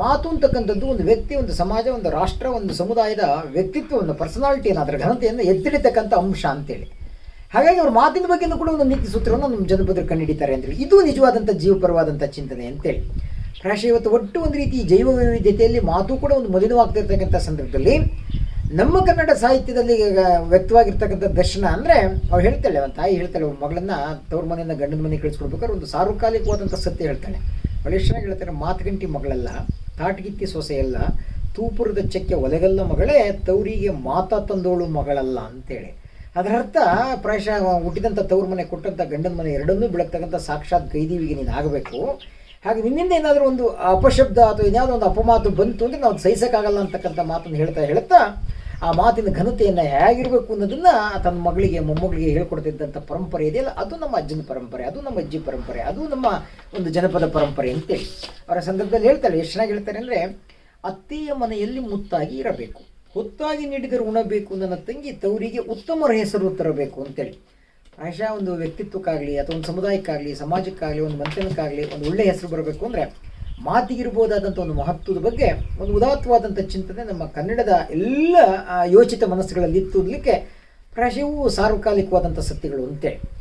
ಮಾತು ಅಂತಕ್ಕಂಥದ್ದು ಒಂದು ವ್ಯಕ್ತಿ, ಒಂದು ಸಮಾಜ, ಒಂದು ರಾಷ್ಟ್ರ, ಒಂದು ಸಮುದಾಯದ ವ್ಯಕ್ತಿತ್ವವನ್ನು ಪರ್ಸನಾಲಿಟಿಯನ್ನು ಅದರ ಘನತೆಯನ್ನು ಎತ್ತಿಡಿತಕ್ಕಂಥ ಅಂಶ ಅಂತೇಳಿ. ಹಾಗಾಗಿ ಅವ್ರ ಮಾತಿನ ಬಗ್ಗೆಯೂ ಕೂಡ ಒಂದು ನೀತಿ ಸೂತ್ರವನ್ನು ನಮ್ಮ ಜನಪದರು ಕಂಡುಹಿಡಿತಾರೆ ಅಂತೇಳಿ. ಇದು ನಿಜವಾದಂಥ ಜೀವಪರವಾದಂಥ ಚಿಂತನೆ ಅಂತೇಳಿ. ಪ್ರಾಯಶಃ ಇವತ್ತು ಒಟ್ಟು ಒಂದು ರೀತಿ ಜೈವ ವೈವಿಧ್ಯತೆಯಲ್ಲಿ ಮಾತು ಕೂಡ ಒಂದು ಮಲಿನವಾಗ್ತಿರ್ತಕ್ಕಂಥ ಸಂದರ್ಭದಲ್ಲಿ ನಮ್ಮ ಕನ್ನಡ ಸಾಹಿತ್ಯದಲ್ಲಿ ವ್ಯಕ್ತವಾಗಿರ್ತಕ್ಕಂಥ ದರ್ಶನ ಅಂದರೆ ಅವ್ರು ಹೇಳ್ತಾಳೆ, ಒಂದು ತಾಯಿ ಹೇಳ್ತಾಳೆ ಅವ್ರ ಮಗಳನ್ನ ತವ್ರ ಮನೆಯಿಂದ ಗಂಡನ ಮನೆಗೆ ಕಳಿಸ್ಕೊಡ್ಬೇಕಾದ್ರೆ ಒಂದು ಸಾರ್ವಕಾಲಿಕವಾದಂಥ ಸತ್ಯ ಹೇಳ್ತಾಳೆ. ಎಷ್ಟು ಚೆನ್ನಾಗಿ ಹೇಳ್ತಾರೆ, ಮಾತುಗಂಟಿ ಮಗಳಲ್ಲ. ತಾಟಗಿತ್ತಿ ಸೊಸೆಯಲ್ಲ, ತೂಪುರದ ಚಕ್ಕೆ ಒಲೆಗಲ್ಲ ಮಗಳೇ ತವರಿಗೆ ಮಾತಾ ತಂದೋಳು ಮಗಳಲ್ಲ ಅಂತೇಳಿ. ಅದರ ಅರ್ಥ, ಪ್ರಾಯಶಃ ಹುಟ್ಟಿದಂಥ ತವ್ರ ಮನೆ ಕೊಟ್ಟಂಥ ಗಂಡನ ಮನೆ ಎರಡನ್ನೂ ಬೆಳಗ್ತಕ್ಕಂಥ ಸಾಕ್ಷಾತ್ ಗೈದೀವಿಗೆ ನೀನು ಆಗಬೇಕು. ಹಾಗೆ ನಿನ್ನಿಂದ ಏನಾದರೂ ಒಂದು ಅಪಶಬ್ದ ಅಥವಾ ಇನ್ಯಾವುದೋ ಒಂದು ಅಪಮಾತು ಬಂತು ಅಂದರೆ ನಾವು ಸಹಿಸೋಕ್ಕಾಗಲ್ಲ ಅಂತಕ್ಕಂಥ ಮಾತನ್ನು ಹೇಳ್ತಾ ಹೇಳ್ತಾ ಆ ಮಾತಿನ ಘನತೆಯನ್ನು ಹೇಗಿರಬೇಕು ಅನ್ನೋದನ್ನು ತನ್ನ ಮಗಳಿಗೆ, ಮೊಮ್ಮಗಳಿಗೆ ಹೇಳ್ಕೊಡ್ತಿದ್ದಂಥ ಪರಂಪರೆ ಇದೆಯಲ್ಲ, ಅದು ನಮ್ಮ ಅಜ್ಜನ ಪರಂಪರೆ, ಅದು ನಮ್ಮ ಅಜ್ಜಿ ಪರಂಪರೆ, ಅದು ನಮ್ಮ ಒಂದು ಜನಪದ ಪರಂಪರೆ ಅಂತೇಳಿ. ಅವರ ಸಂದರ್ಭದಲ್ಲಿ ಹೇಳ್ತಾಳೆ ಎಷ್ಟು ಚೆನ್ನಾಗಿ ಹೇಳ್ತಾರೆ ಅಂದರೆ, ಅತ್ತೆಯ ಮನೆಯಲ್ಲಿ ಮುತ್ತಾಗಿ ಇರಬೇಕು. ಹೊತ್ತಾಗಿ ನೀಡಿದರೆ ಉಣಬೇಕು ನನ್ನ ತಂಗಿ, ತವರಿಗೆ ಉತ್ತಮರ ಹೆಸರು ತರಬೇಕು ಅಂತೇಳಿ. ಪ್ರಾಯಶಃ ಒಂದು ವ್ಯಕ್ತಿತ್ವಕ್ಕಾಗಲಿ ಅಥವಾ ಒಂದು ಸಮುದಾಯಕ್ಕಾಗಲಿ, ಸಮಾಜಕ್ಕಾಗಲಿ, ಒಂದು ಮಂತ್ರಣಕ್ಕಾಗಲಿ ಒಂದು ಒಳ್ಳೆಯ ಹೆಸರು ಬರಬೇಕು ಅಂದರೆ ಮಾತಿಗಿರ್ಬೋದಾದಂಥ ಒಂದು ಮಹತ್ವದ ಬಗ್ಗೆ ಒಂದು ಉದಾತ್ತವಾದಂಥ ಚಿಂತನೆ ನಮ್ಮ ಕನ್ನಡದ ಎಲ್ಲ ಯೋಚಿತ ಮನಸ್ಸುಗಳಲ್ಲಿ ಇತ್ತು ಅನ್ನಲಿಕ್ಕೆ ಇವು ಸಾರ್ವಕಾಲಿಕವಾದಂಥ ಸತ್ಯಗಳು ಅಂತೇಳಿ.